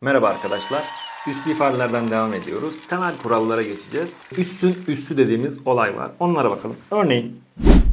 Merhaba arkadaşlar. Üslü ifadelerden devam ediyoruz. Temel kurallara geçeceğiz. Üssün üssü dediğimiz olay var. Onlara bakalım. Örneğin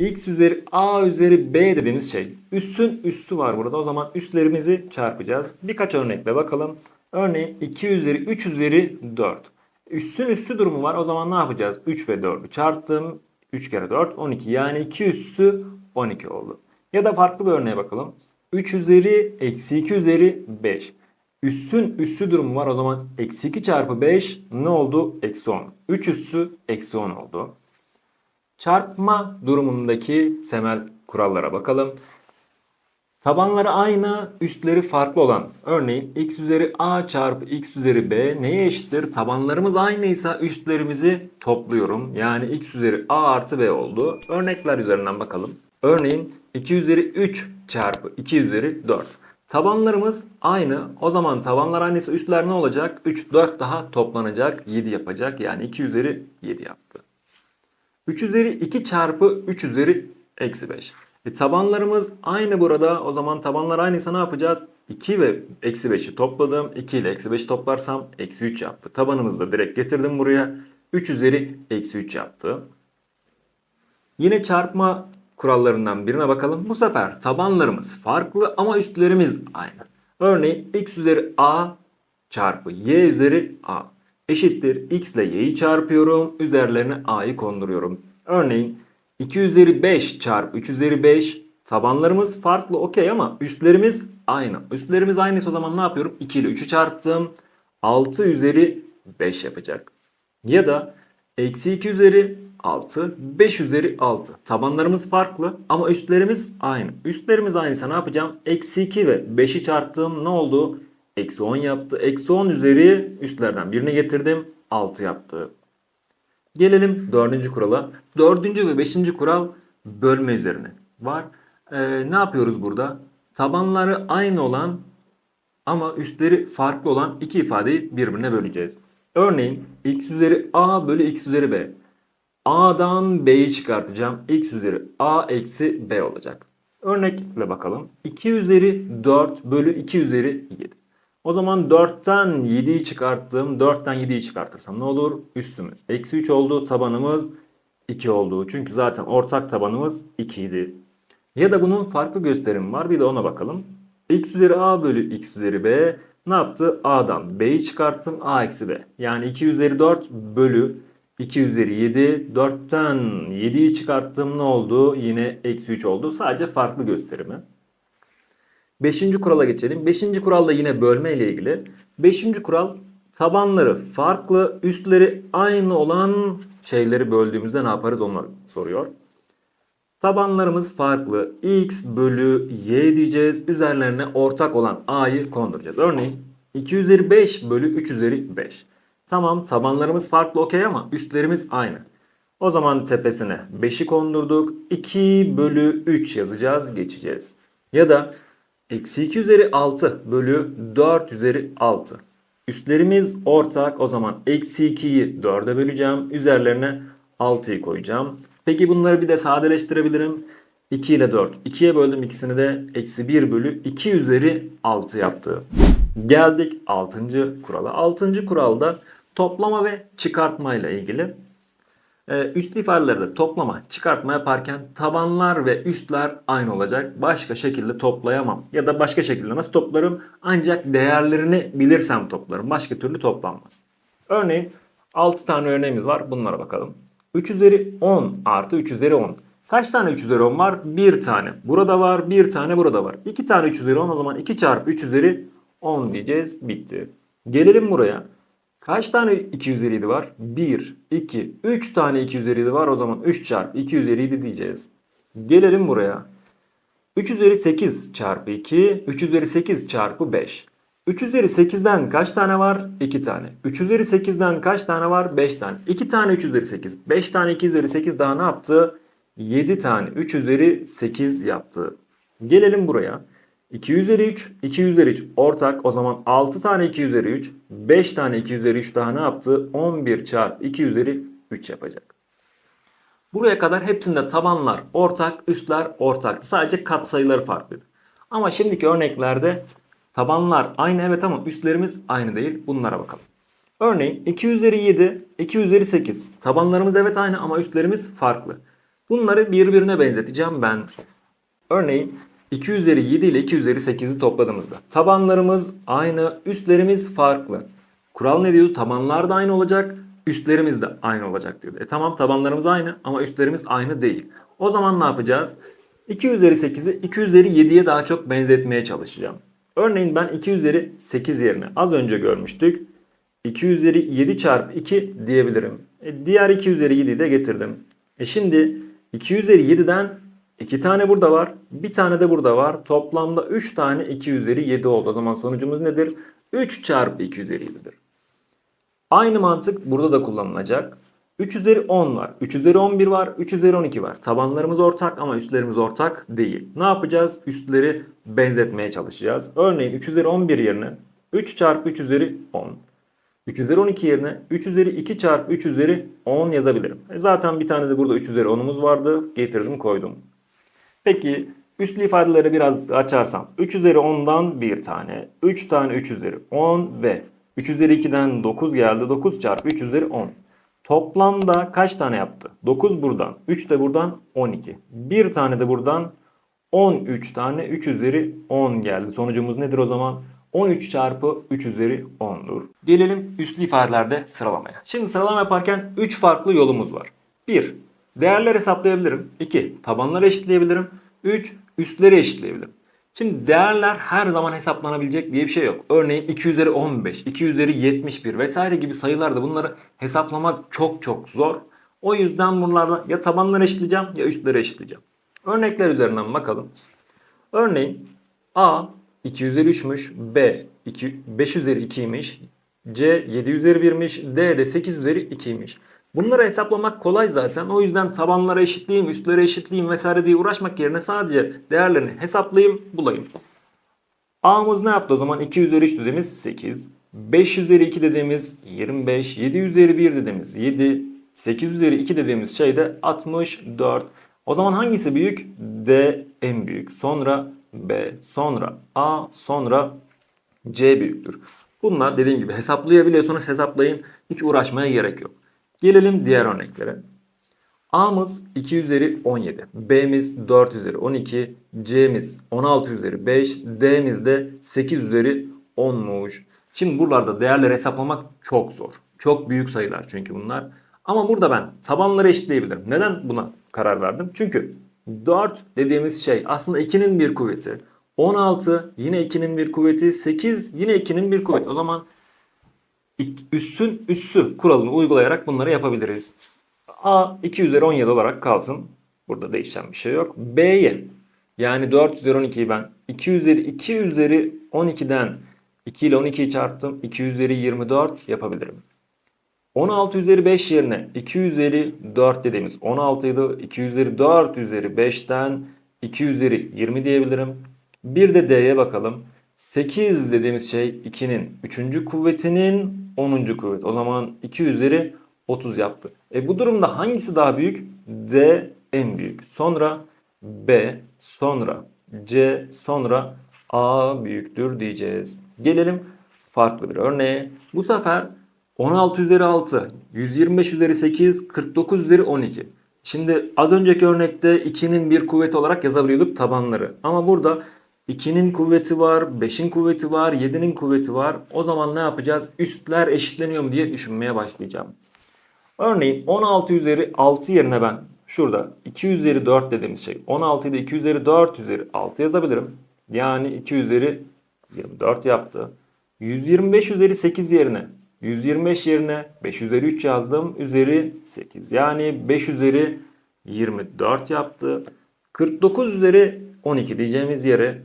x üzeri a üzeri b dediğimiz şey. Üssün üssü var burada. O zaman üslerimizi çarpacağız. Birkaç örnekle bakalım. Örneğin 2 üzeri 3 üzeri 4. Üssün üssü durumu var. O zaman ne yapacağız? 3 ve 4'ü çarptım. 3 kere 4 12. Yani 2 üssü 12 oldu. Ya da farklı bir örneğe bakalım. 3 üzeri eksi 2 üzeri 5. Üssün üssü durumu var. O zaman eksi 2 çarpı 5 ne oldu? Eksi 10. 3 üssü eksi 10 oldu. Çarpma durumundaki temel kurallara bakalım. Tabanları aynı, üstleri farklı olan. Örneğin x üzeri a çarpı x üzeri b neye eşittir? Tabanlarımız aynıysa üstlerimizi topluyorum. Yani x üzeri a artı b oldu. Örnekler üzerinden bakalım. Örneğin 2 üzeri 3 çarpı 2 üzeri 4. Tabanlarımız aynı. O zaman tabanlar aynıysa üstler ne olacak? 3, 4 daha toplanacak. 7 yapacak. Yani 2 üzeri 7 yaptı. 3 üzeri 2 çarpı 3 üzeri eksi 5. E, tabanlarımız aynı burada. O zaman tabanlar aynıysa ne yapacağız? 2 ve eksi 5'i topladım. 2 ile eksi 5'i toplarsam eksi 3 yaptı. Tabanımızı da direkt getirdim buraya. 3 üzeri eksi 3 yaptı. Yine çarpma kurallarından birine bakalım. Bu sefer tabanlarımız farklı ama üstlerimiz aynı. Örneğin x üzeri a çarpı y üzeri a eşittir. x ile y'yi çarpıyorum. Üzerlerine a'yı konduruyorum. Örneğin 2 üzeri 5 çarpı 3 üzeri 5 tabanlarımız farklı okey ama üstlerimiz aynı. Üstlerimiz aynıysa o zaman ne yapıyorum? 2 ile 3'ü çarptım. 6 üzeri 5 yapacak. Ya da eksi 2 üzeri 6, 5 üzeri 6. Tabanlarımız farklı ama üstlerimiz aynı. Üstlerimiz aynıysa ne yapacağım? Eksi 2 ve 5'i çarptım. Ne oldu? Eksi 10 yaptı. Eksi 10 üzeri üstlerden birini getirdim. 6 yaptı. Gelelim dördüncü kurala. Dördüncü ve beşinci kural bölme üzerine var. Ee, ne yapıyoruz burada? Tabanları aynı olan ama üstleri farklı olan iki ifadeyi birbirine böleceğiz. Örneğin x üzeri a bölü x üzeri b. A'dan B'yi çıkartacağım. X üzeri A eksi B olacak. Örnekle bakalım. 2 üzeri 4 bölü 2 üzeri 7. O zaman 4'ten 7'yi çıkarttım. 4'ten 7'yi çıkartırsam ne olur? Üstümüz. Eksi 3 oldu. Tabanımız 2 oldu. Çünkü zaten ortak tabanımız 2 idi. Ya da bunun farklı gösterimi var. Bir de ona bakalım. X üzeri A bölü X üzeri B ne yaptı? A'dan B'yi çıkarttım. A eksi B. Yani 2 üzeri 4 bölü 2 üzeri 7. 4'ten 7'yi çıkarttım ne oldu? Yine eksi 3 oldu. Sadece farklı gösterimi. Beşinci kurala geçelim. Beşinci kuralla yine bölme ile ilgili. Beşinci kural tabanları farklı, üstleri aynı olan şeyleri böldüğümüzde ne yaparız onu soruyor. Tabanlarımız farklı. x bölü y diyeceğiz. Üzerlerine ortak olan a'yı konduracağız. Örneğin 2 üzeri 5 bölü 3 üzeri 5. Tamam tabanlarımız farklı okey ama üstlerimiz aynı. O zaman tepesine 5'i kondurduk. 2 bölü 3 yazacağız geçeceğiz. Ya da eksi 2 üzeri 6 bölü 4 üzeri 6. Üstlerimiz ortak o zaman eksi 2'yi 4'e böleceğim. Üzerlerine 6'yı koyacağım. Peki bunları bir de sadeleştirebilirim. 2 ile 4. 2'ye böldüm ikisini de eksi 1 bölü 2 üzeri 6 yaptı. Geldik 6. kurala. 6. kuralda toplama ve çıkartma ile ilgili. Ee, üstlü ifadelerde toplama, çıkartma yaparken tabanlar ve üstler aynı olacak. Başka şekilde toplayamam. Ya da başka şekilde nasıl toplarım? Ancak değerlerini bilirsem toplarım. Başka türlü toplanmaz. Örneğin 6 tane örneğimiz var. Bunlara bakalım. 3 üzeri 10 artı 3 üzeri 10. Kaç tane 3 üzeri 10 var? 1 tane. Burada var, 1 tane burada var. 2 tane 3 üzeri 10 o zaman 2 çarpı 3 üzeri 10 diyeceğiz. Bitti. Gelelim buraya. Kaç tane 2 üzeri 7 var? 1, 2, 3 tane 2 üzeri 7 var. O zaman 3 çarpı 2 üzeri 7 diyeceğiz. Gelelim buraya. 3 üzeri 8 çarpı 2, 3 üzeri 8 çarpı 5. 3 üzeri 8'den kaç tane var? 2 tane. 3 üzeri 8'den kaç tane var? 5 tane. 2 tane 3 üzeri 8. 5 tane 2 üzeri 8 daha ne yaptı? 7 tane 3 üzeri 8 yaptı. Gelelim buraya. 2 üzeri 3, 2 üzeri 3 ortak. O zaman 6 tane 2 üzeri 3, 5 tane 2 üzeri 3 daha ne yaptı? 11 çarpı 2 üzeri 3 yapacak. Buraya kadar hepsinde tabanlar ortak, üstler ortaktı. Sadece katsayıları farklıydı. Ama şimdiki örneklerde Tabanlar aynı evet ama üstlerimiz aynı değil. Bunlara bakalım. Örneğin 2 üzeri 7, 2 üzeri 8. Tabanlarımız evet aynı ama üstlerimiz farklı. Bunları birbirine benzeteceğim ben. Örneğin 2 üzeri 7 ile 2 üzeri 8'i topladığımızda tabanlarımız aynı, üstlerimiz farklı. Kural ne diyordu? Tabanlar da aynı olacak, üstlerimiz de aynı olacak diyordu. E tamam tabanlarımız aynı ama üstlerimiz aynı değil. O zaman ne yapacağız? 2 üzeri 8'i 2 üzeri 7'ye daha çok benzetmeye çalışacağım. Örneğin ben 2 üzeri 8 yerine az önce görmüştük. 2 üzeri 7 çarpı 2 diyebilirim. E, diğer 2 üzeri 7'yi de getirdim. E şimdi 2 üzeri 7'den 2 tane burada var. Bir tane de burada var. Toplamda 3 tane 2 üzeri 7 oldu. O zaman sonucumuz nedir? 3 çarpı 2 üzeri 7'dir. Aynı mantık burada da kullanılacak. 3 üzeri 10 var. 3 üzeri 11 var. 3 üzeri 12 var. Tabanlarımız ortak ama üstlerimiz ortak değil. Ne yapacağız? Üstleri benzetmeye çalışacağız. Örneğin 3 üzeri 11 yerine 3 çarpı 3 üzeri 10. 3 üzeri 12 yerine 3 üzeri 2 çarpı 3 üzeri 10 yazabilirim. E zaten bir tane de burada 3 üzeri 10'umuz vardı. Getirdim koydum. Peki üslü ifadeleri biraz açarsam 3 üzeri 10'dan 1 tane, 3 tane 3 üzeri 10 ve 3 üzeri 2'den 9 geldi. 9 çarpı 3 üzeri 10. Toplamda kaç tane yaptı? 9 buradan, 3 de buradan 12. Bir tane de buradan 13 tane 3 üzeri 10 geldi. Sonucumuz nedir o zaman? 13 çarpı 3 üzeri 10'dur. Gelelim üslü ifadelerde sıralamaya. Şimdi sıralama yaparken 3 farklı yolumuz var. 1. Değerler hesaplayabilirim. 2. Tabanları eşitleyebilirim. 3. Üstleri eşitleyebilirim. Şimdi değerler her zaman hesaplanabilecek diye bir şey yok. Örneğin 2 üzeri 15, 2 üzeri 71 vesaire gibi sayılarda bunları hesaplamak çok çok zor. O yüzden bunlarla ya tabanları eşitleyeceğim ya üstleri eşitleyeceğim. Örnekler üzerinden bakalım. Örneğin A 2 üzeri 3'müş, B 2, 5 üzeri 2'ymiş, C 7 üzeri 1'miş, D de 8 üzeri 2'ymiş. Bunları hesaplamak kolay zaten. O yüzden tabanlara eşitleyeyim, üstlere eşitleyeyim vesaire diye uğraşmak yerine sadece değerlerini hesaplayayım, bulayım. A'mız ne yaptı o zaman? 2 üzeri 3 dediğimiz 8. 5 üzeri 2 dediğimiz 25. 7 üzeri 1 dediğimiz 7. 8 üzeri 2 dediğimiz şey de 64. O zaman hangisi büyük? D en büyük. Sonra B, sonra A, sonra C büyüktür. Bunlar dediğim gibi hesaplayabiliyorsanız hesaplayın. Hiç uğraşmaya gerek yok. Gelelim diğer örneklere. A'mız 2 üzeri 17, B'miz 4 üzeri 12, C'miz 16 üzeri 5, D'miz de 8 üzeri 10'muş. Şimdi buralarda değerleri hesaplamak çok zor. Çok büyük sayılar çünkü bunlar. Ama burada ben tabanları eşitleyebilirim. Neden buna karar verdim? Çünkü 4 dediğimiz şey aslında 2'nin bir kuvveti. 16 yine 2'nin bir kuvveti. 8 yine 2'nin bir kuvveti. O zaman üssün üssü kuralını uygulayarak bunları yapabiliriz. A 2 üzeri 17 olarak kalsın. Burada değişen bir şey yok. B'ye yani 4 üzeri 12'yi ben 2 üzeri 2 üzeri 12'den 2 ile 12'yi çarptım. 2 üzeri 24 yapabilirim. 16 üzeri 5 yerine 2 üzeri 4 dediğimiz 16 idi. 2 üzeri 4 üzeri 5'ten 2 üzeri 20 diyebilirim. Bir de D'ye bakalım. 8 dediğimiz şey 2'nin 3. kuvvetinin 10. kuvveti. O zaman 2 üzeri 30 yaptı. E bu durumda hangisi daha büyük? D en büyük. Sonra B, sonra C, sonra A büyüktür diyeceğiz. Gelelim farklı bir örneğe. Bu sefer 16 üzeri 6, 125 üzeri 8, 49 üzeri 12. Şimdi az önceki örnekte 2'nin bir kuvveti olarak yazabiliyorduk tabanları. Ama burada 2'nin kuvveti var, 5'in kuvveti var, 7'nin kuvveti var. O zaman ne yapacağız? Üstler eşitleniyor mu diye düşünmeye başlayacağım. Örneğin 16 üzeri 6 yerine ben şurada 2 üzeri 4 dediğimiz şey 16'yı da 2 üzeri 4 üzeri 6 yazabilirim. Yani 2 üzeri 24 yaptı. 125 üzeri 8 yerine 125 yerine 5 üzeri 3 yazdım. Üzeri 8. Yani 5 üzeri 24 yaptı. 49 üzeri 12 diyeceğimiz yere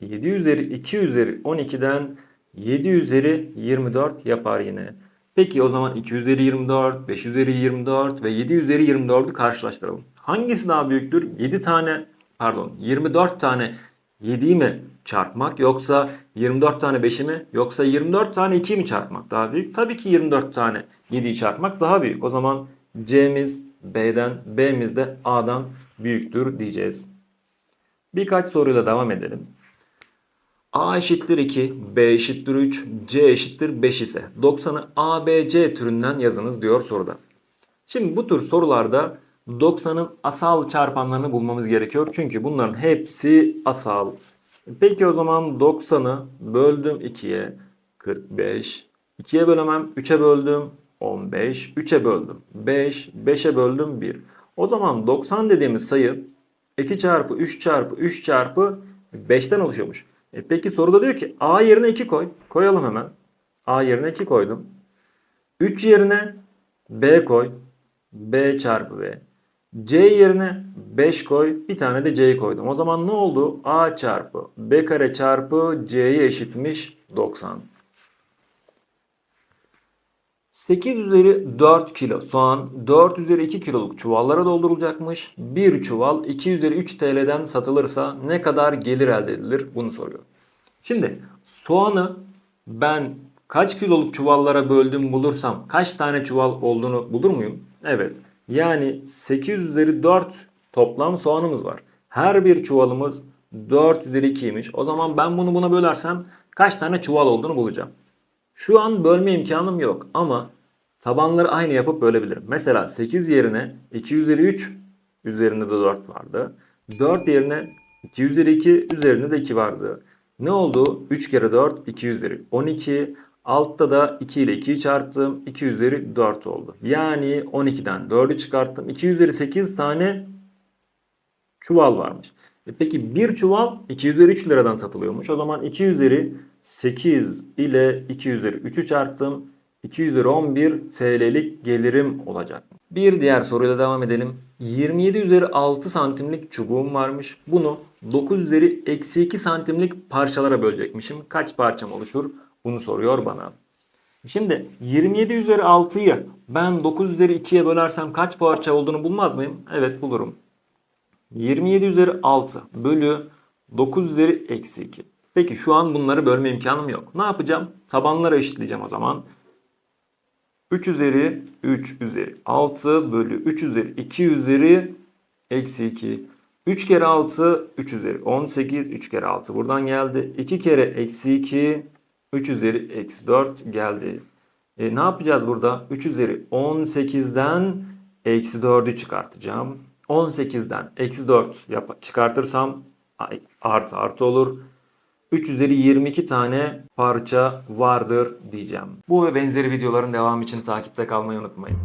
7 üzeri 2 üzeri 12'den 7 üzeri 24 yapar yine. Peki o zaman 2 üzeri 24, 5 üzeri 24 ve 7 üzeri 24'ü karşılaştıralım. Hangisi daha büyüktür? 7 tane pardon 24 tane 7'yi mi çarpmak yoksa 24 tane 5'i mi yoksa 24 tane 2'yi mi çarpmak daha büyük? Tabii ki 24 tane 7'yi çarpmak daha büyük. O zaman C'miz B'den, B'miz de A'dan büyüktür diyeceğiz. Birkaç soruyla devam edelim. A eşittir 2, B eşittir 3, C eşittir 5 ise 90'ı A, B, C türünden yazınız diyor soruda. Şimdi bu tür sorularda 90'ın asal çarpanlarını bulmamız gerekiyor. Çünkü bunların hepsi asal. Peki o zaman 90'ı böldüm 2'ye 45. 2'ye bölemem 3'e böldüm 15. 3'e böldüm 5. 5'e böldüm 1. O zaman 90 dediğimiz sayı 2 çarpı 3 çarpı 3 çarpı 5'ten oluşuyormuş. E peki soruda diyor ki A yerine 2 koy. Koyalım hemen. A yerine 2 koydum. 3 yerine B koy. B çarpı B. C yerine 5 koy. Bir tane de C'yi koydum. O zaman ne oldu? A çarpı B kare çarpı C'ye eşitmiş 90. 8 üzeri 4 kilo soğan 4 üzeri 2 kiloluk çuvallara doldurulacakmış. Bir çuval 2 üzeri 3 TL'den satılırsa ne kadar gelir elde edilir? Bunu soruyor. Şimdi soğanı ben kaç kiloluk çuvallara böldüm bulursam kaç tane çuval olduğunu bulur muyum? Evet. Yani 8 üzeri 4 toplam soğanımız var. Her bir çuvalımız 4 üzeri 2'ymiş. O zaman ben bunu buna bölersem kaç tane çuval olduğunu bulacağım. Şu an bölme imkanım yok ama tabanları aynı yapıp bölebilirim. Mesela 8 yerine 2 üzeri 3 üzerinde de 4 vardı. 4 yerine 2 üzeri 2 üzerinde de 2 vardı. Ne oldu? 3 kere 4 2 üzeri 12. Altta da 2 ile 2'yi çarptım. 2 üzeri 4 oldu. Yani 12'den 4'ü çıkarttım. 2 üzeri 8 tane çuval varmış. E peki bir çuval 2 üzeri 3 liradan satılıyormuş. O zaman 2 üzeri 8 ile 2 üzeri 3'ü çarptım. 2 üzeri 11 TL'lik gelirim olacak. Bir diğer soruyla devam edelim. 27 üzeri 6 santimlik çubuğum varmış. Bunu 9 üzeri eksi 2 santimlik parçalara bölecekmişim. Kaç parçam oluşur? Bunu soruyor bana. Şimdi 27 üzeri 6'yı ben 9 üzeri 2'ye bölersem kaç parça olduğunu bulmaz mıyım? Evet bulurum. 27 üzeri 6 bölü 9 üzeri eksi 2. Peki şu an bunları bölme imkanım yok. Ne yapacağım? Tabanlara eşitleyeceğim o zaman. 3 üzeri 3 üzeri 6 bölü 3 üzeri 2 üzeri eksi 2. 3 kere 6 3 üzeri 18 3 kere 6 buradan geldi. 2 kere eksi 2 3 üzeri eksi 4 geldi. E, ne yapacağız burada? 3 üzeri 18'den eksi 4'ü çıkartacağım. 18'den eksi 4 yap- çıkartırsam artı artı olur. 3 üzeri 22 tane parça vardır diyeceğim. Bu ve benzeri videoların devamı için takipte kalmayı unutmayın.